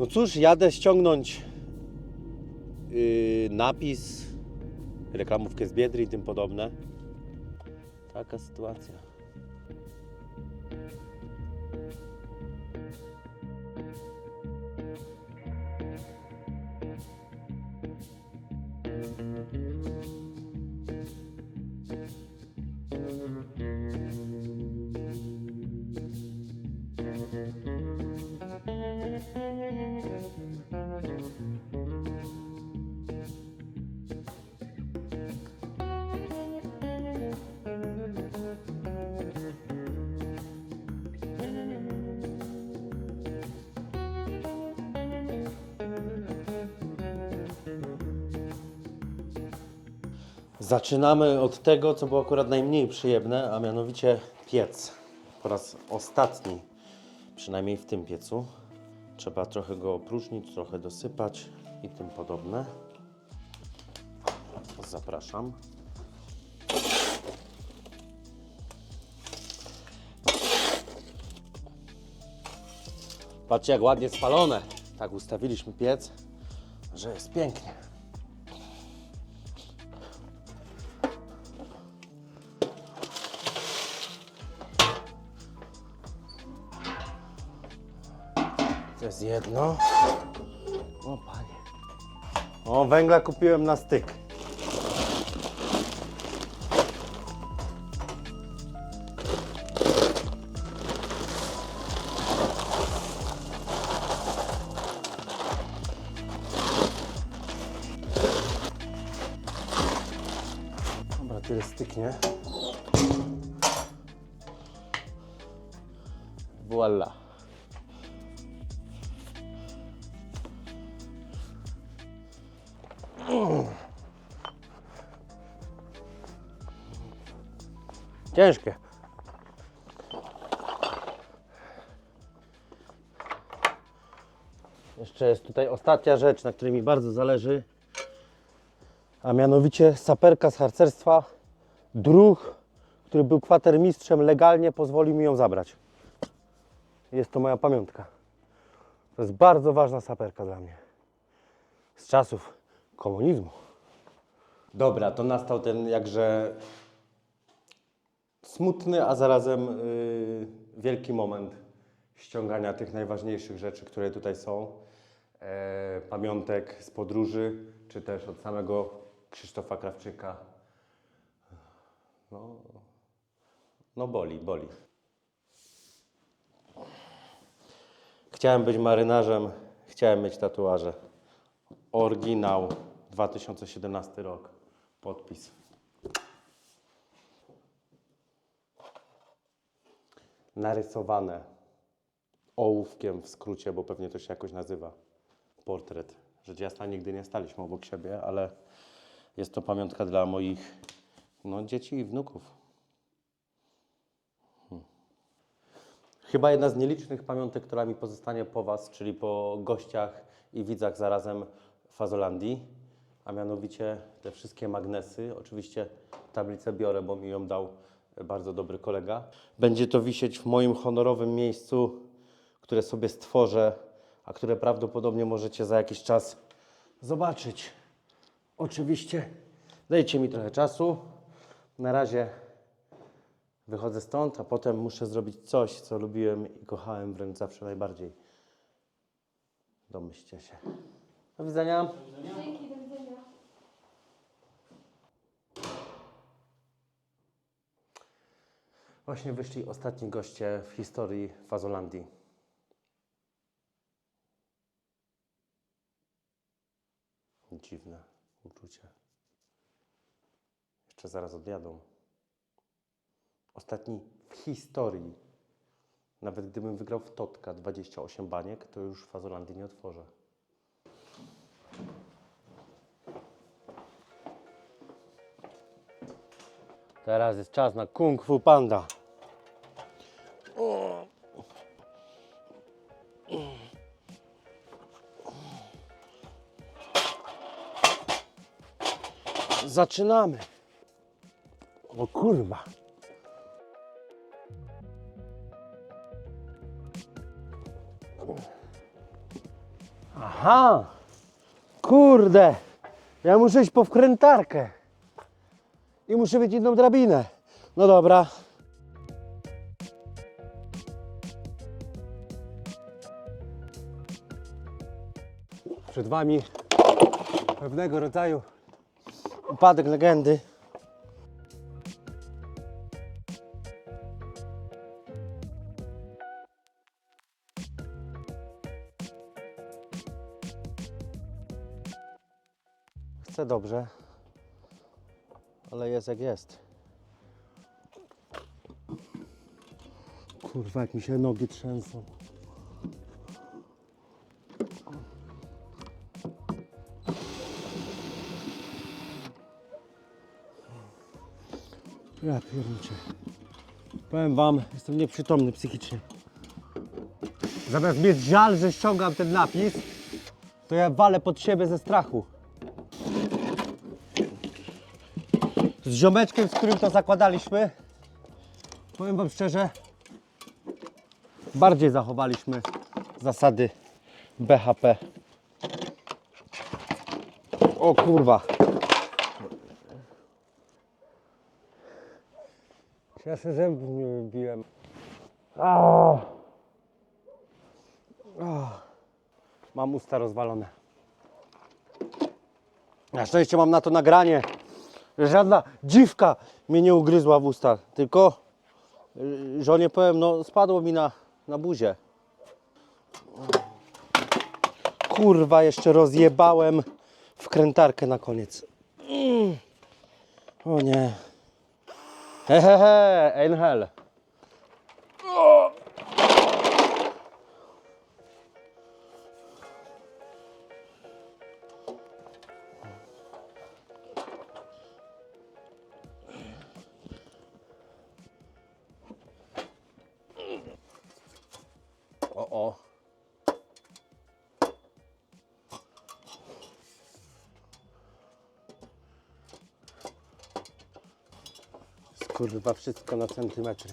No cóż, jadę ściągnąć yy, napis, reklamówkę z Biedry i tym podobne. Taka sytuacja. Zaczynamy od tego, co było akurat najmniej przyjemne, a mianowicie piec. Po raz ostatni, przynajmniej w tym piecu. Trzeba trochę go opróżnić, trochę dosypać i tym podobne. Zapraszam. Patrzcie, jak ładnie spalone. Tak ustawiliśmy piec, że jest pięknie. Jedno. O panie. O, węgla kupiłem na styk. Dobra, tyle styknie. Voila. Ciężkie. Jeszcze jest tutaj ostatnia rzecz, na której mi bardzo zależy, a mianowicie saperka z harcerstwa. Druh, który był kwatermistrzem, legalnie pozwolił mi ją zabrać. Jest to moja pamiątka. To jest bardzo ważna saperka dla mnie. Z czasów komunizmu. Dobra, to nastał ten jakże smutny, a zarazem yy, wielki moment ściągania tych najważniejszych rzeczy, które tutaj są. E, pamiątek z podróży, czy też od samego Krzysztofa Krawczyka. No, no boli, boli. Chciałem być marynarzem, chciałem mieć tatuaże. Oryginał 2017 rok. Podpis. Narysowane ołówkiem w skrócie, bo pewnie to się jakoś nazywa. Portret. Rzecz jasna, nigdy nie staliśmy obok siebie, ale jest to pamiątka dla moich no, dzieci i wnuków. Hmm. Chyba jedna z nielicznych pamiątek, która mi pozostanie po Was, czyli po gościach i widzach zarazem Fazolandii, a mianowicie te wszystkie magnesy. Oczywiście tablicę biorę, bo mi ją dał bardzo dobry kolega. Będzie to wisieć w moim honorowym miejscu, które sobie stworzę, a które prawdopodobnie możecie za jakiś czas zobaczyć. Oczywiście dajcie mi trochę czasu. Na razie wychodzę stąd, a potem muszę zrobić coś, co lubiłem i kochałem wręcz zawsze najbardziej. Domyślcie się. Do widzenia. Dzięki, do widzenia. Właśnie wyszli ostatni goście w historii Fazolandii. Dziwne uczucie. Jeszcze zaraz odjadą. Ostatni w historii. Nawet gdybym wygrał w Totka 28 baniek, to już Fazolandii nie otworzę. Teraz jest czas na Kung Fu Panda. Zaczynamy. O kurwa. Aha! Kurde! Ja muszę iść po wkrętarkę. I muszę mieć inną drabinę. No dobra. Przed Wami pewnego rodzaju upadek legendy. Chcę dobrze, ale jest jak jest. Kurwa, jak mi się nogi trzęsą. Ja pierniczę. Powiem wam, jestem nieprzytomny psychicznie. Zamiast mieć żal, że ściągam ten napis, to ja walę pod siebie ze strachu. Z ziomeczkiem, z którym to zakładaliśmy, powiem wam szczerze, bardziej zachowaliśmy zasady BHP. O kurwa. Ja się zębów nie wybiłem. Mam usta rozwalone. Na szczęście mam na to nagranie. Żadna dziwka mnie nie ugryzła w usta, tylko y, żonie powiem, no spadło mi na, na buzię. Kurwa, jeszcze rozjebałem wkrętarkę na koniec. Mm. O nie. Hehehe, Einhell. Kurwa, wszystko na centymetry.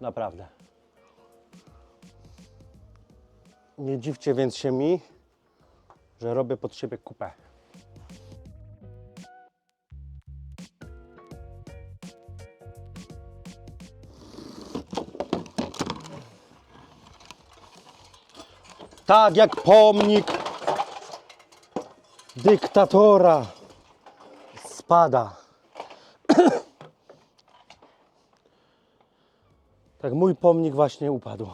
Naprawdę. Nie dziwcie więc się mi, że robię pod siebie kupę. Tak jak pomnik dyktatora spada. Tak mój pomnik właśnie upadł.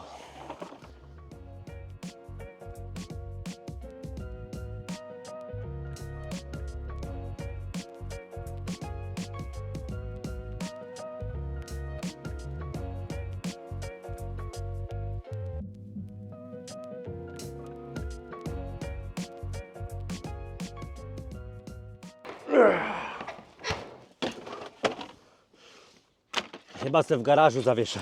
Chyba se w garażu zawieszę.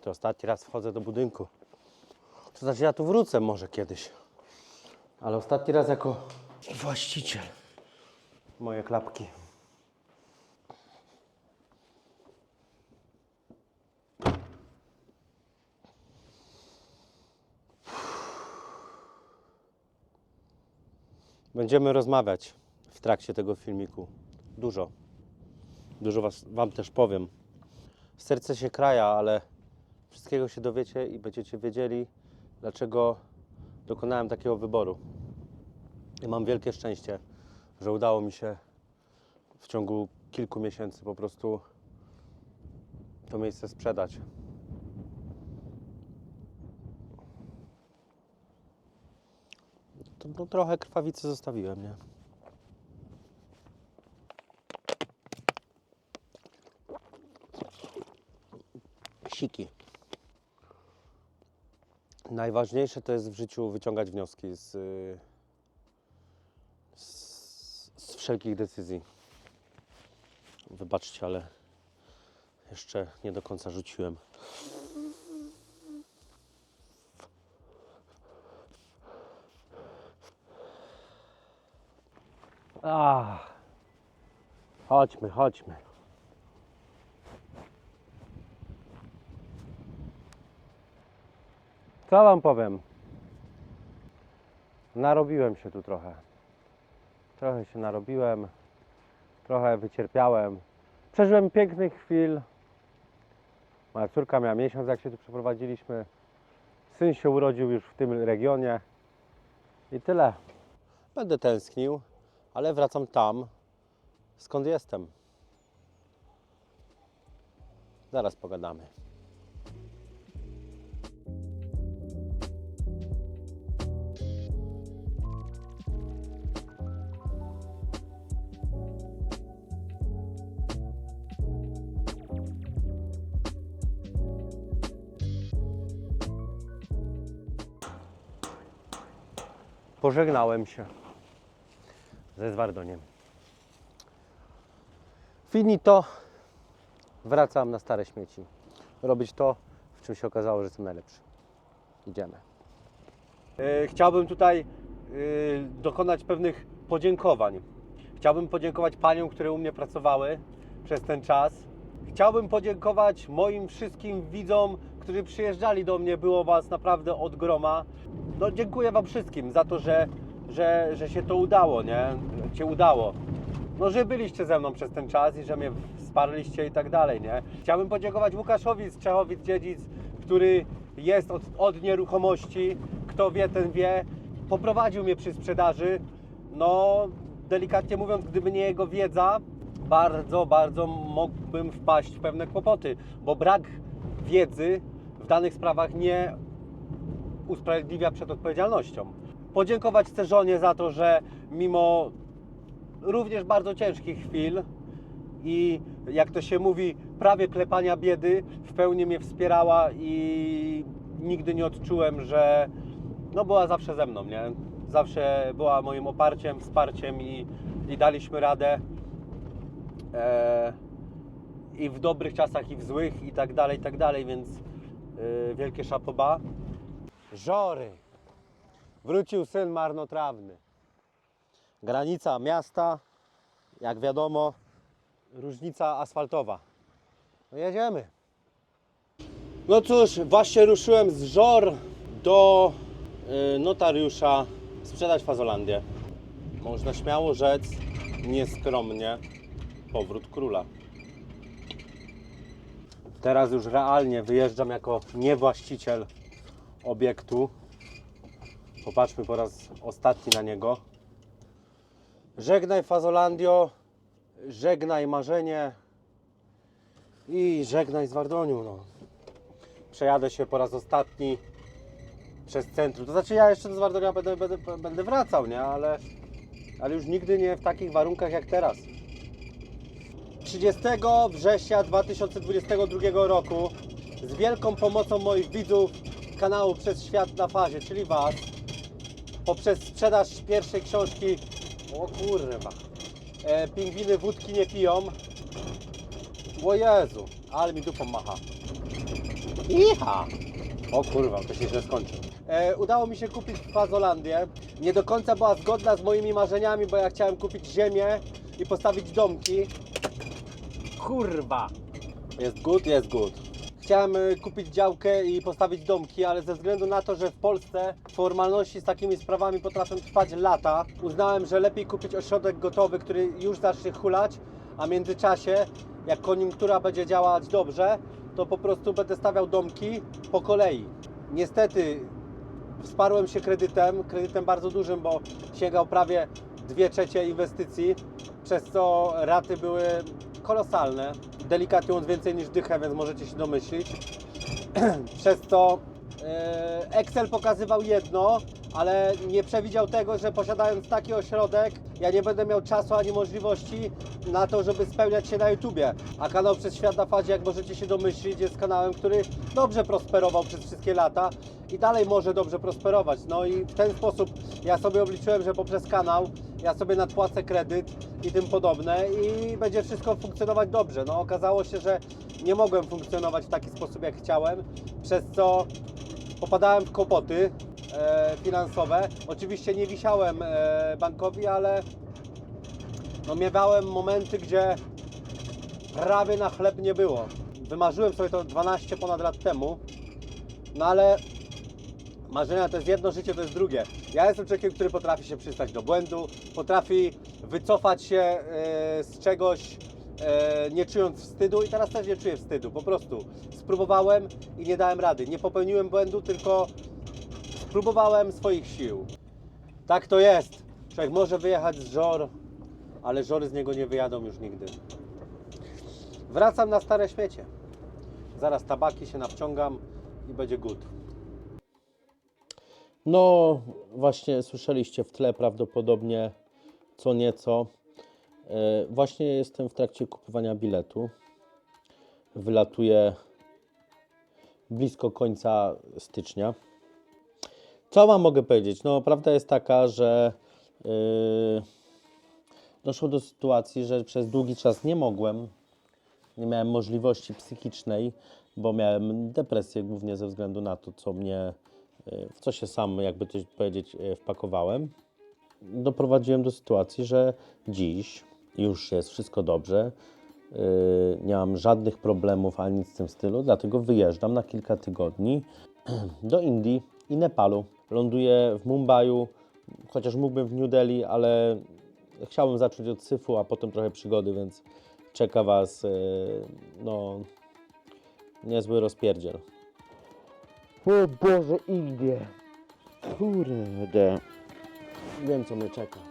To ostatni raz wchodzę do budynku. To znaczy ja tu wrócę może kiedyś. Ale ostatni raz jako właściciel. Moje klapki. Będziemy rozmawiać w trakcie tego filmiku. Dużo. Dużo was, Wam też powiem. Serce się kraja, ale wszystkiego się dowiecie i będziecie wiedzieli, dlaczego dokonałem takiego wyboru. I mam wielkie szczęście, że udało mi się w ciągu kilku miesięcy po prostu to miejsce sprzedać. No, trochę krwawicy zostawiłem, nie? Siki. Najważniejsze to jest w życiu wyciągać wnioski z, y, z wszelkich decyzji. Wybaczcie, ale jeszcze nie do końca rzuciłem. Ach. Chodźmy, chodźmy. Co wam powiem? Narobiłem się tu trochę. Trochę się narobiłem, trochę wycierpiałem. Przeżyłem pięknych chwil. Moja córka miała miesiąc, jak się tu przeprowadziliśmy. Syn się urodził już w tym regionie. I tyle. Będę tęsknił, ale wracam tam, skąd jestem. Zaraz pogadamy. Pożegnałem się ze Zwardoniem. Finito. Wracam na stare śmieci. Robić to, w czym się okazało, że jestem najlepszy. Idziemy. E, Chciałbym tutaj e, dokonać pewnych podziękowań. Chciałbym podziękować paniom, które u mnie pracowały przez ten czas. Chciałbym podziękować moim wszystkim widzom, którzy przyjeżdżali do mnie. Było Was naprawdę od groma. No, dziękuję Wam wszystkim za to, że, że, że się to udało, nie? Cię udało. No, że byliście ze mną przez ten czas i że mnie wsparliście i tak dalej, nie? Chciałbym podziękować Łukaszowi z Czechowic Dziedzic, który jest od, od nieruchomości. Kto wie, ten wie. Poprowadził mnie przy sprzedaży. No, delikatnie mówiąc, gdyby nie jego wiedza, bardzo, bardzo mógłbym wpaść w pewne kłopoty, bo brak wiedzy w danych sprawach nie usprawiedliwia przed odpowiedzialnością. Podziękować chcę żonie za to, że mimo również bardzo ciężkich chwil i jak to się mówi, prawie klepania biedy, w pełni mnie wspierała i nigdy nie odczułem, że no była zawsze ze mną, nie? Zawsze była moim oparciem, wsparciem i, i daliśmy radę. E, I w dobrych czasach, i w złych, i tak dalej, i tak dalej, więc e, wielkie szapoba. Żory. Wrócił syn marnotrawny. Granica miasta, jak wiadomo, różnica asfaltowa. No jedziemy. No cóż, właśnie ruszyłem z Żor do y, notariusza sprzedać Fazolandię. Można śmiało rzec, nieskromnie, powrót króla. Teraz już realnie wyjeżdżam jako niewłaściciel obiektu. Popatrzmy po raz ostatni na niego. Żegnaj Fazolandio, żegnaj marzenie i żegnaj Zwardoniu. No. Przejadę się po raz ostatni przez centrum. To znaczy ja jeszcze do Zwardonia będę, będę, będę wracał, nie? Ale, ale już nigdy nie w takich warunkach jak teraz. 30 września 2022 roku z wielką pomocą moich widzów kanału Przez Świat na Fazie, czyli Was, poprzez sprzedaż pierwszej książki o kurwa e, Pingwiny wódki nie piją o Jezu, ale mi dupą macha Iha! O kurwa, to się źle skończy. E, udało mi się kupić Fazolandię. Nie do końca była zgodna z moimi marzeniami, bo ja chciałem kupić ziemię i postawić domki. Kurwa! Jest good, jest good. Chciałem y, kupić działkę i postawić domki, ale ze względu na to, że w Polsce formalności z takimi sprawami potrafią trwać lata, uznałem, że lepiej kupić ośrodek gotowy, który już zacznie hulać, a w międzyczasie, jak koniunktura będzie działać dobrze, to po prostu będę stawiał domki po kolei. Niestety wsparłem się kredytem, kredytem bardzo dużym, bo sięgał prawie 2 trzecie inwestycji, przez co raty były kolosalne. Delikatnie mówiąc więcej niż dychę, więc możecie się domyślić. przez co e, Excel pokazywał jedno, ale nie przewidział tego, że posiadając taki ośrodek, ja nie będę miał czasu ani możliwości na to, żeby spełniać się na YouTubie. A kanał Przez Świat na Fazie, jak możecie się domyślić, jest kanałem, który dobrze prosperował przez wszystkie lata i dalej może dobrze prosperować. No i w ten sposób ja sobie obliczyłem, że poprzez kanał ja sobie nadpłacę kredyt i tym podobne i będzie wszystko funkcjonować dobrze. No okazało się, że nie mogłem funkcjonować w taki sposób, jak chciałem, przez co popadałem w kłopoty e, finansowe. Oczywiście nie wisiałem e, bankowi, ale no miewałem momenty, gdzie prawie na chleb nie było. Wymarzyłem sobie to 12 ponad lat temu, no ale marzenia to jest jedno, życie to jest drugie. Ja jestem człowiekiem, który potrafi się przystać do błędu, potrafi wycofać się e, z czegoś, e, nie czując wstydu i teraz też nie czuję wstydu. Po prostu spróbowałem i nie dałem rady. Nie popełniłem błędu, tylko spróbowałem swoich sił. Tak to jest. Człowiek może wyjechać z żor, ale żory z niego nie wyjadą już nigdy. Wracam na stare śmiecie. Zaraz tabaki się nawciągam i będzie good. No, właśnie słyszeliście w tle prawdopodobnie co nieco. E, Właśnie jestem w trakcie kupowania biletu. Wylatuję blisko końca stycznia. Co Wam mogę powiedzieć? No, prawda jest taka, że yy, doszło do sytuacji, że przez długi czas nie mogłem, nie miałem możliwości psychicznej, bo miałem depresję głównie ze względu na to, co mnie, w co się sam, jakby to powiedzieć, yy, wpakowałem. Doprowadziłem do sytuacji, że dziś już jest wszystko dobrze. Yy, nie mam żadnych problemów ani nic w tym stylu, dlatego wyjeżdżam na kilka tygodni do Indii i Nepalu. Ląduję w Mumbaiu, chociaż mógłbym w New Delhi, ale chciałbym zacząć od syfu, a potem trochę przygody, więc czeka Was yy, no, niezły rozpierdziel. O Boże, Indie. Kurde. Wiem, co mnie czeka.